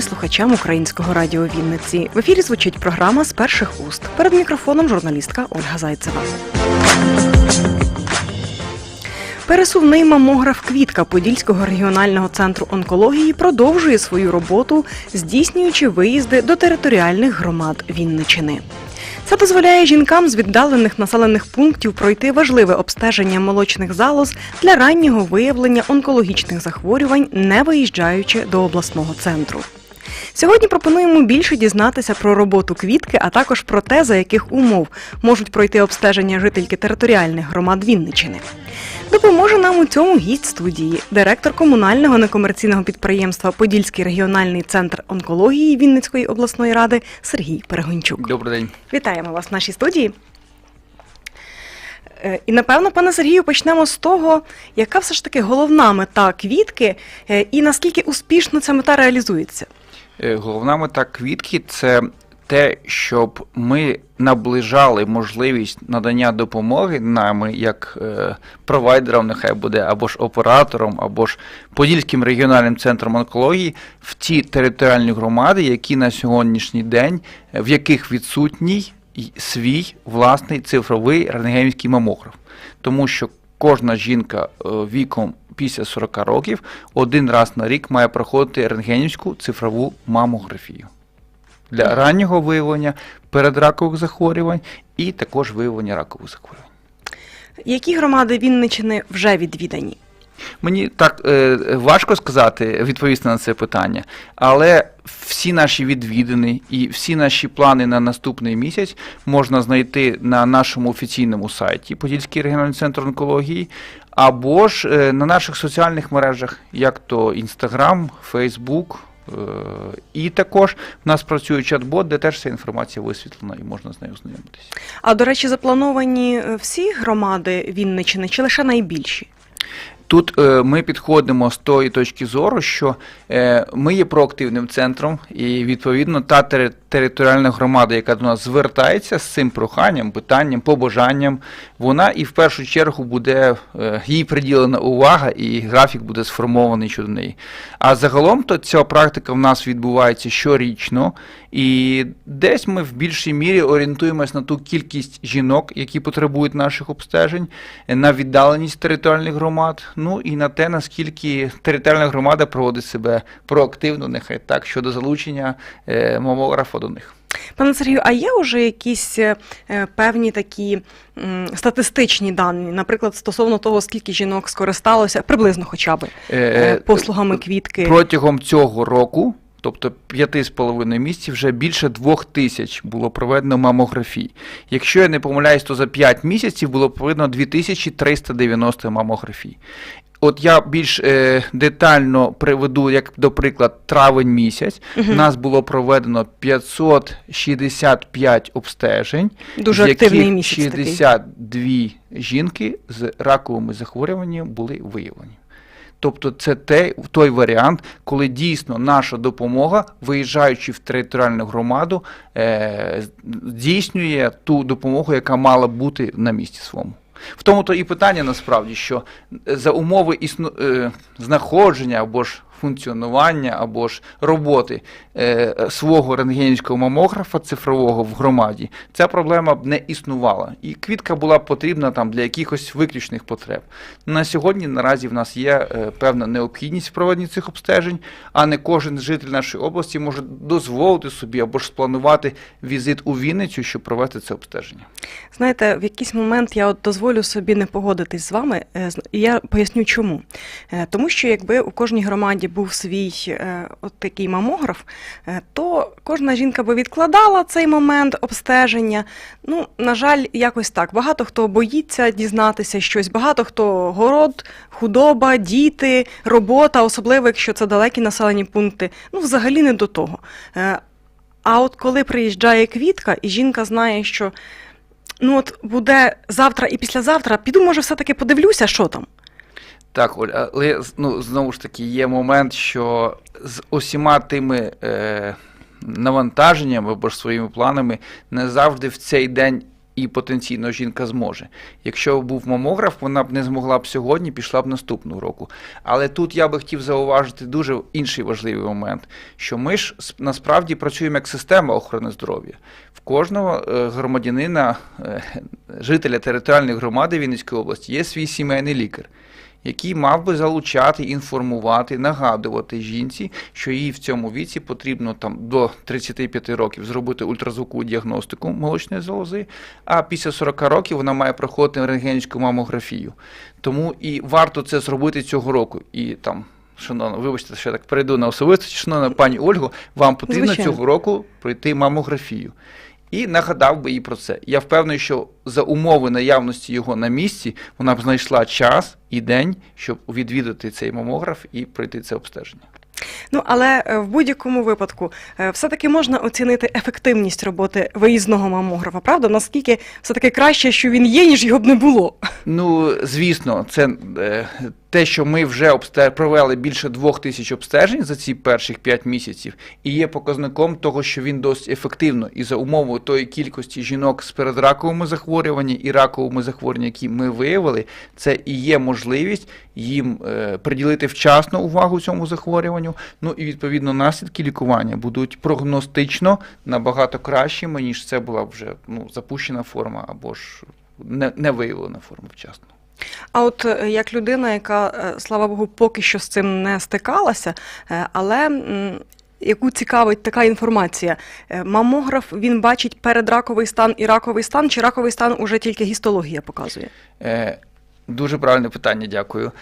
вітання слухачам українського радіо Вінниці. В ефірі звучить програма з перших уст. Перед мікрофоном журналістка Ольга Зайцева. Пересувний мамограф Квітка Подільського регіонального центру онкології продовжує свою роботу, здійснюючи виїзди до територіальних громад Вінничини. Це дозволяє жінкам з віддалених населених пунктів пройти важливе обстеження молочних залоз для раннього виявлення онкологічних захворювань, не виїжджаючи до обласного центру. Сьогодні пропонуємо більше дізнатися про роботу квітки, а також про те, за яких умов можуть пройти обстеження жительки територіальних громад Вінничини. Допоможе нам у цьому гість студії, директор комунального некомерційного підприємства Подільський регіональний центр онкології Вінницької обласної ради Сергій Перегончук. Добрий день. Вітаємо вас в нашій студії. Е, І напевно, пане Сергію, почнемо з того, яка все ж таки головна мета квітки е, і наскільки успішно ця мета реалізується. Е, Головна мета квітки це те, щоб ми наближали можливість надання допомоги нами як е, провайдером, нехай буде або ж оператором, або ж Подільським регіональним центром онкології в ті територіальні громади, які на сьогоднішній день, в яких відсутній свій власний цифровий рентгенівський мамограф. Тому що кожна жінка е, віком після 40 років один раз на рік має проходити рентгенівську цифрову мамографію для раннього виявлення передракових захворювань і також виявлення ракових захворювань. Які громади Вінничини вже відвідані? Мені так е, важко сказати, відповісти на це питання, але всі наші відвідини і всі наші плани на наступний місяць можна знайти на нашому офіційному сайті Подільський регіональний центр онкології, або ж е, на наших соціальних мережах, як то Facebook. е, І також в нас працює чат-бот, де теж вся інформація висвітлена і можна з нею ознайомитися. А до речі, заплановані е, всі громади Вінничини чи лише найбільші? Тут е, ми підходимо з тої точки зору, що е, ми є проактивним центром, і відповідно та тери- територіальна громада, яка до нас звертається з цим проханням, питанням, побажанням, вона і в першу чергу буде е, їй приділена увага, і графік буде сформований щодо неї. А загалом то ця практика в нас відбувається щорічно, і десь ми в більшій мірі орієнтуємось на ту кількість жінок, які потребують наших обстежень, на віддаленість територіальних громад, ну і на те, наскільки територіальна громада проводить себе проактивно, нехай так, щодо залучення е, мамографа до них. Пане Сергію, а є вже якісь е, е, певні такі статистичні дані, наприклад, стосовно того, скільки жінок скористалося, приблизно хоча б, послугами квітки? Протягом цього року, тобто п'яти з половиною місяців, вже більше двох тисяч було проведено мамографій. Якщо я не помиляюсь, то за 5 місяців було проведено 2390 мамографій. От я більш е, детально приведу, як до приклад, травень місяць. У нас було проведено 565 обстежень, Дуже з активний яких місяць такий. жінки з раковими захворюваннями були виявлені. Тобто це те, той варіант, коли дійсно наша допомога, виїжджаючи в територіальну громаду, е, здійснює ту допомогу, яка мала бути на місці своєму. В тому то і питання насправді, що за умови існу... е, знаходження або ж функціонування, або ж роботи е, свого рентгенівського мамографа цифрового в громаді, ця проблема б не існувала. І квітка була потрібна там для якихось виключних потреб. На сьогодні наразі в нас є е, певна необхідність в проведенні цих обстежень, а не кожен житель нашої області може дозволити собі або ж спланувати візит у Вінницю, щоб провести це обстеження. Знаєте, в якийсь момент я от дозволю собі не погодитись з вами, е, і я поясню чому. Тому що якби у кожній громаді був свій е, от такий мамограф, е, то кожна жінка би відкладала цей момент обстеження. Ну, на жаль, якось так. Багато хто боїться дізнатися щось, багато хто город, худоба, діти, робота, особливо якщо це далекі населені пункти. Ну, взагалі не до того. Е, А от коли приїжджає квітка, і жінка знає, що ну от буде завтра і післязавтра, піду, може, все-таки подивлюся, що там. Так, Оль, але ну, знову ж таки є момент, що з усіма тими е, навантаженнями або ж своїми планами не завжди в цей день і потенційно жінка зможе. Якщо був мамограф, вона б не змогла б сьогодні, пішла б наступного року. Але тут я би хотів зауважити дуже інший важливий момент, що ми ж насправді працюємо як система охорони здоров'я. В кожного е, громадянина, е, жителя територіальної громади Вінницької області є свій сімейний лікар. Який мав би залучати, інформувати, нагадувати жінці, що їй в цьому віці потрібно там до 35 років зробити ультразвукову діагностику молочної залози, а після 40 років вона має проходити рентгенівську мамографію. Тому і варто це зробити цього року. І там, шановна, вибачте, що я так перейду на особистості, шановна пані Ольго, вам потрібно Звичайно. цього року пройти мамографію. І нагадав би їй про це. Я впевнений, що за умови наявності його на місці вона б знайшла час і день, щоб відвідати цей мамограф і пройти це обстеження. Ну але е, в будь-якому випадку е, все-таки можна оцінити ефективність роботи виїзного мамографа, правда? Наскільки все-таки краще, що він є, ніж його б не було. Ну, звісно, це е, те, що ми вже обсте- провели більше двох тисяч обстежень за ці перших п'ять місяців, і є показником того, що він досить ефективно і за умовою тої кількості жінок з передраковими захворюваннями і раковими захворюваннями, які ми виявили, це і є можливість їм е, приділити вчасно увагу цьому захворюванню. Ну і відповідно наслідки лікування будуть прогностично набагато кращими, ніж це була вже ну, запущена форма або ж не, не виявлена форма вчасно. А от е, як людина, яка, е, слава Богу, поки що з цим не стикалася, е, але яку цікавить така інформація, мамограф він бачить передраковий стан і раковий стан, чи раковий стан уже тільки гістологія показує? Дуже правильне питання, дякую.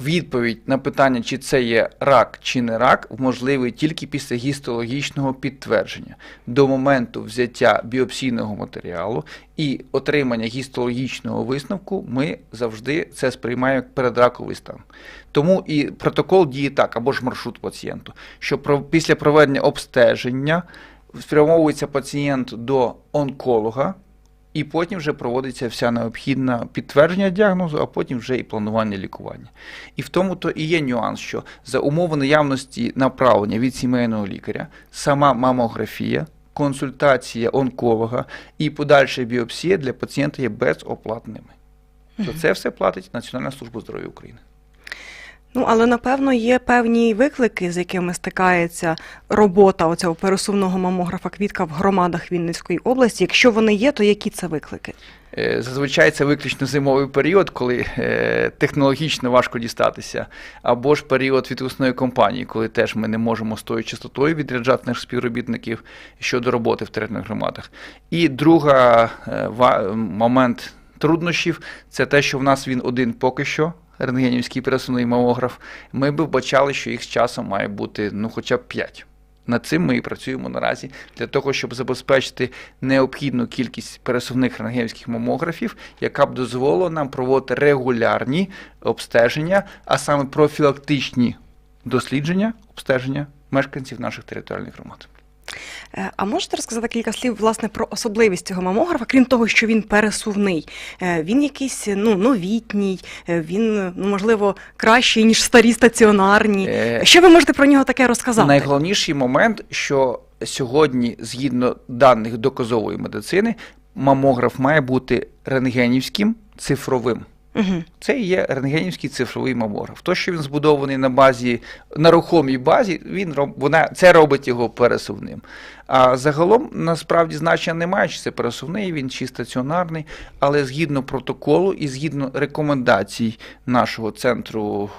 Відповідь на питання, чи це є рак чи не рак, можливий тільки після гістологічного підтвердження. До моменту взяття біопсійного матеріалу і отримання гістологічного висновку ми завжди це сприймаємо як передраковий стан. Тому і протокол діє так, або ж маршрут пацієнту, що після проведення обстеження спрямовується пацієнт до онколога, і потім вже проводиться вся необхідна підтвердження діагнозу, а потім вже і планування лікування. І в тому то і є нюанс, що за умови наявності направлення від сімейного лікаря, сама мамографія, консультація онколога і подальша біопсія для пацієнта є безоплатними. То це все платить Національна служба здоров'я України. Ну, але напевно є певні виклики, з якими стикається робота оцього пересувного мамографа квітка в громадах Вінницької області. Якщо вони є, то які це виклики? Е, Зазвичай це виключно зимовий період, коли е, технологічно важко дістатися, або ж період відпускної кампанії, коли теж ми не можемо з тою частотою відряджати наших співробітників щодо роботи в територіальних громадах. І друга е, момент труднощів це те, що в нас він один поки що. Рентгенівський пересувний мамограф, ми б вбачали, що їх з часом має бути ну, хоча б 5. Над цим ми і працюємо наразі для того, щоб забезпечити необхідну кількість пересувних рентгенівських мамографів, яка б дозволила нам проводити регулярні обстеження, а саме профілактичні дослідження, обстеження мешканців наших територіальних громад. Е, А можете розказати кілька слів власне про особливість цього мамографа, крім того, що він пересувний? Е, Він якийсь ну новітній, е, він ну можливо кращий ніж старі стаціонарні. Що ви можете про нього таке розказати? Найголовніший момент, що сьогодні, згідно даних доказової медицини, мамограф має бути рентгенівським цифровим. Угу. Це є рентгенівський цифровий мамограф. То, що він збудований на базі, на рухомій базі, він вона, це робить його пересувним. А загалом насправді значення немає, чи це пересувний, він чи стаціонарний, але згідно протоколу і згідно рекомендацій нашого центру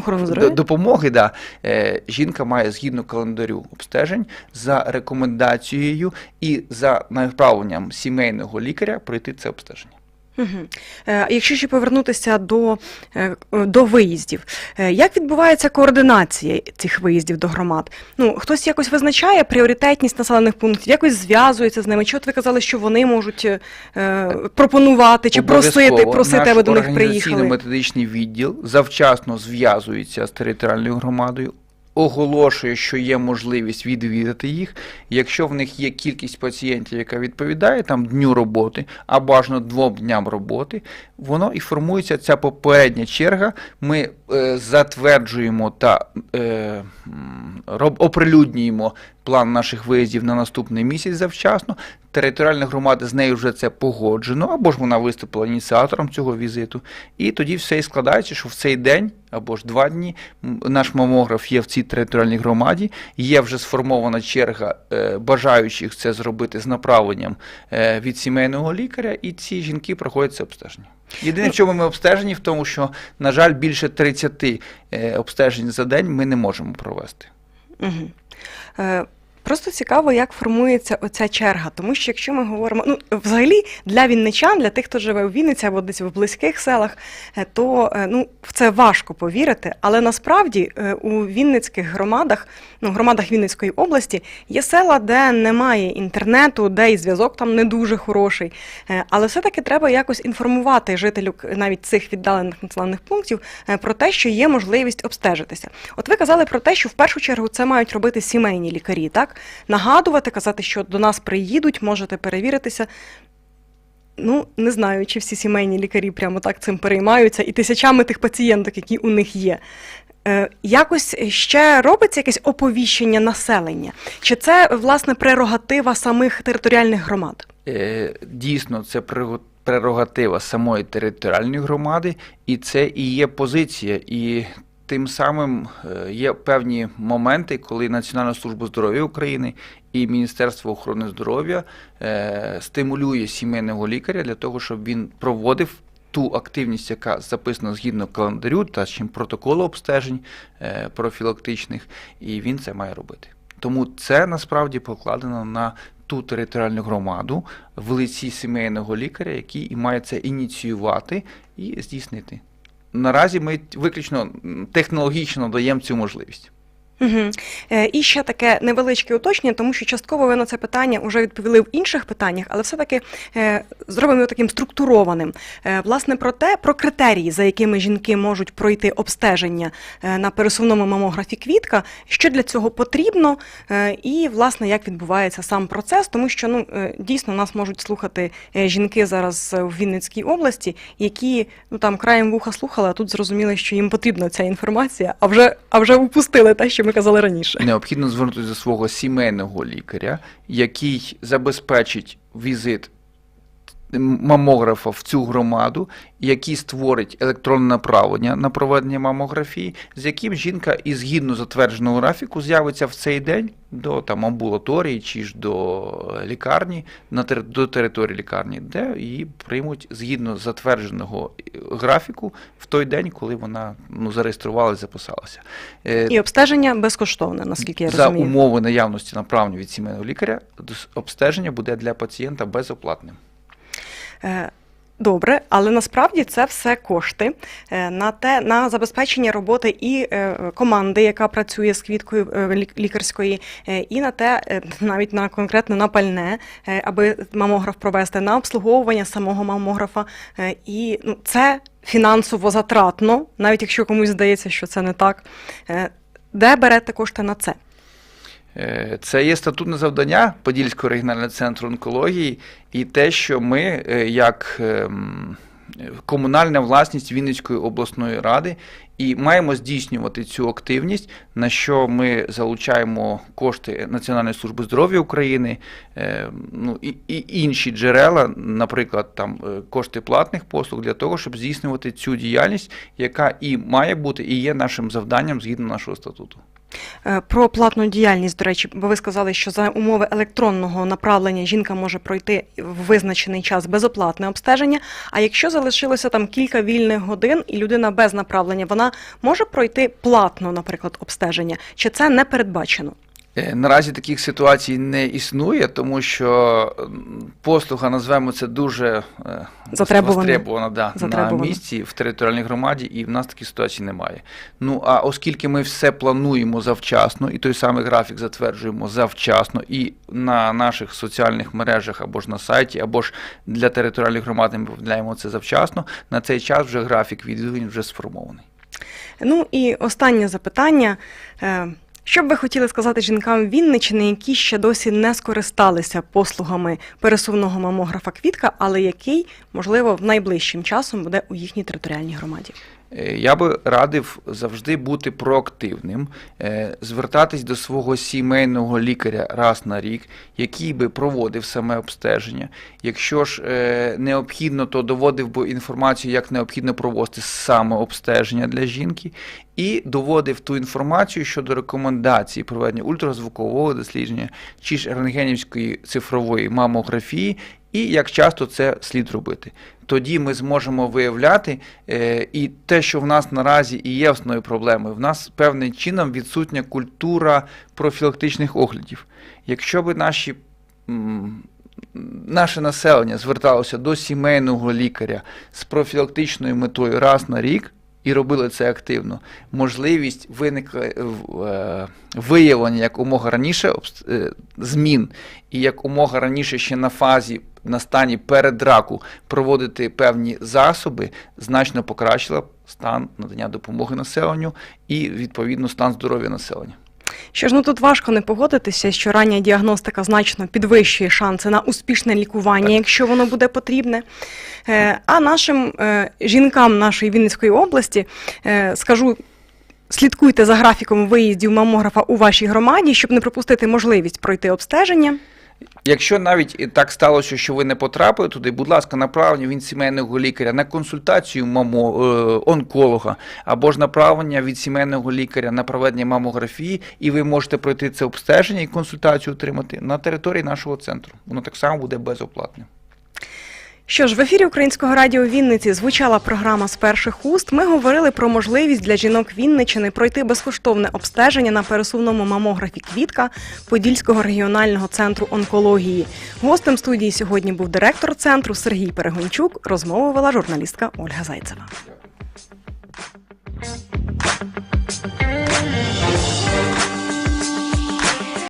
о, Охорону Д- здоров'я? допомоги, да, е, жінка має згідно календарю обстежень за рекомендацією і за направленням сімейного лікаря пройти це обстеження. Угу. Е, якщо ще повернутися до, е, до виїздів, е, як відбувається координація цих виїздів до громад? Ну, хтось якось визначає пріоритетність населених пунктів, якось зв'язується з ними. Чи от ви казали, що вони можуть пропонувати чи просити, просити, аби до них приїхали? організаційно-методичний відділ завчасно зв'язується з територіальною громадою, оголошує, що є можливість відвідати їх. Якщо в них є кількість пацієнтів, яка відповідає там дню роботи, а бажано двом дням роботи, воно і формується ця попередня черга. Ми е, затверджуємо та е, роб, оприлюднюємо план наших виїздів на наступний місяць завчасно. Територіальна громада з нею вже це погоджено, або ж вона виступила ініціатором цього візиту. І тоді все і складається, що в цей день або ж два дні наш мамограф є в цій територіальній громаді. Є вже сформована черга е, бажаючих це зробити з направленням е, від сімейного лікаря, і ці жінки проходять це обстеження. Єдине, в чому ми обстежені, в тому, що, на жаль, більше 30 е, обстежень за день ми не можемо провести. Угу. Просто цікаво, як формується оця черга, тому що якщо ми говоримо, ну взагалі для вінничан, для тих, хто живе у Вінниці або десь в близьких селах, е, то е, ну в це важко повірити. Але насправді е, у вінницьких громадах, ну громадах Вінницької області, є села, де немає інтернету, де і зв'язок там не дуже хороший. Але все-таки треба якось інформувати жителів навіть цих віддалених населених пунктів про те, що є можливість обстежитися. От ви казали про те, що в першу чергу це мають робити сімейні лікарі, так? Нагадувати, казати, що до нас приїдуть, можете перевіритися. Ну, не знаю, чи всі сімейні лікарі прямо так цим переймаються, і тисячами тих пацієнток, які у них є. Е, якось ще робиться якесь оповіщення населення? Чи це, власне, прерогатива самих територіальних громад? Е, Дійсно, це прерогатива самої територіальної громади, і це і є позиція. І тим самим е, є певні моменти, коли Національна служба здоров'я України і Міністерство охорони здоров'я е, стимулює сімейного лікаря для того, щоб він проводив. Ту активність, яка записана згідно календарю та чим протоколу обстежень е, профілактичних, і він це має робити. Тому це насправді покладено на ту територіальну громаду в лиці сімейного лікаря, який має це ініціювати і здійснити. Наразі ми виключно технологічно даємо цю можливість. Угу. І ще таке невеличке уточнення, тому що частково ви на це питання вже відповіли в інших питаннях, але все-таки е, зробимо його таким структурованим. Е, власне, про те, про критерії, за якими жінки можуть пройти обстеження на пересувному мамографі квітка, що для цього потрібно, і власне як відбувається сам процес, тому що ну дійсно нас можуть слухати жінки зараз в Вінницькій області, які ну там краєм вуха слухали, а тут зрозуміли, що їм потрібна ця інформація, а вже а вже упустили те, що ми казали раніше. Необхідно звернутися до свого сімейного лікаря, який забезпечить візит мамографа в цю громаду, який створить електронне направлення на проведення мамографії, з яким жінка і згідно затвердженого графіку з'явиться в цей день до там амбулаторії чи ж до лікарні, на до території лікарні, де її приймуть згідно затвердженого графіку в той день, коли вона ну, зареєструвалася, записалася. Е, І обстеження безкоштовне, наскільки я за розумію. умови наявності направлення від сімейного лікаря обстеження буде для пацієнта безоплатним. Е, Добре, але насправді це все кошти е, на те на забезпечення роботи і е, команди, яка працює з квіткою лікарської, і на те, навіть на конкретно на пальне, аби мамограф провести на обслуговування самого мамографа. І ну, це фінансово затратно, навіть якщо комусь здається, що це не так. Де берете кошти на це? Е, Це є статутне завдання Подільського регіонального центру онкології і те, що ми, е, як ем, комунальна власність Вінницької обласної ради, і маємо здійснювати цю активність, на що ми залучаємо кошти Національної служби здоров'я України, е, ну і, і інші джерела, наприклад, там кошти платних послуг для того, щоб здійснювати цю діяльність, яка і має бути, і є нашим завданням згідно нашого статуту. Е, Про платну діяльність, до речі, бо ви сказали, що за умови електронного направлення жінка може пройти в визначений час безоплатне обстеження. А якщо залишилося там кілька вільних годин і людина без направлення, вона може пройти платно, наприклад, обстеження, чи це не передбачено? Е, Наразі таких ситуацій не існує, тому що послуга, назвемо це дуже е, Затребувана. да, на місці в територіальній громаді, і в нас таких ситуацій немає. Ну а оскільки ми все плануємо завчасно, і той самий графік затверджуємо завчасно, і на наших соціальних мережах або ж на сайті, або ж для територіальних громад ми повідомляємо це завчасно, на цей час вже графік відвідувань вже сформований. Ну і останнє запитання. Що б ви хотіли сказати жінкам Вінничини, які ще досі не скористалися послугами пересувного мамографа Квітка, але який, можливо, в найближчим часом буде у їхній територіальній громаді? Е, Я би радив завжди бути проактивним, е, звертатись до свого сімейного лікаря раз на рік, який би проводив саме обстеження. Якщо ж е, необхідно, то доводив би інформацію, як необхідно проводити саме обстеження для жінки, і доводив ту інформацію щодо рекомендацій проведення ультразвукового дослідження чи ж рентгенівської цифрової мамографії, і як часто це слід робити. Тоді ми зможемо виявляти е, і те, що в нас наразі і є основною проблемою, в нас певним чином відсутня культура профілактичних оглядів. Якщо б наші наше населення зверталося до сімейного лікаря з профілактичною метою раз на рік. І робили це активно. Можливість виникли виявлення в- умога виявлення якомога раніше обс- е, змін, і як умога раніше ще на фазі на стані перед раку проводити певні засоби, значно покращила стан надання допомоги населенню і відповідно стан здоров'я населення. Що ж ну тут важко не погодитися, що рання діагностика значно підвищує шанси на успішне лікування, Так. якщо воно буде потрібне. Е, А нашим е, жінкам нашої Вінницької області е, скажу. Слідкуйте за графіком виїздів мамографа у вашій громаді, щоб не пропустити можливість пройти обстеження. Якщо навіть так сталося, що ви не потрапили туди, будь ласка, направлення від сімейного лікаря на консультацію мамо, е, онколога або ж направлення від сімейного лікаря на проведення мамографії, і ви можете пройти це обстеження і консультацію отримати на території нашого центру. Воно так само буде безоплатним. Що ж, в ефірі Українського радіо Вінниці звучала програма з перших уст. Ми говорили про можливість для жінок Вінничини пройти безкоштовне обстеження на пересувному мамографі Квітка Подільського регіонального центру онкології. Гостем студії сьогодні був директор центру Сергій Перегончук. Розмову вела журналістка Ольга Зайцева.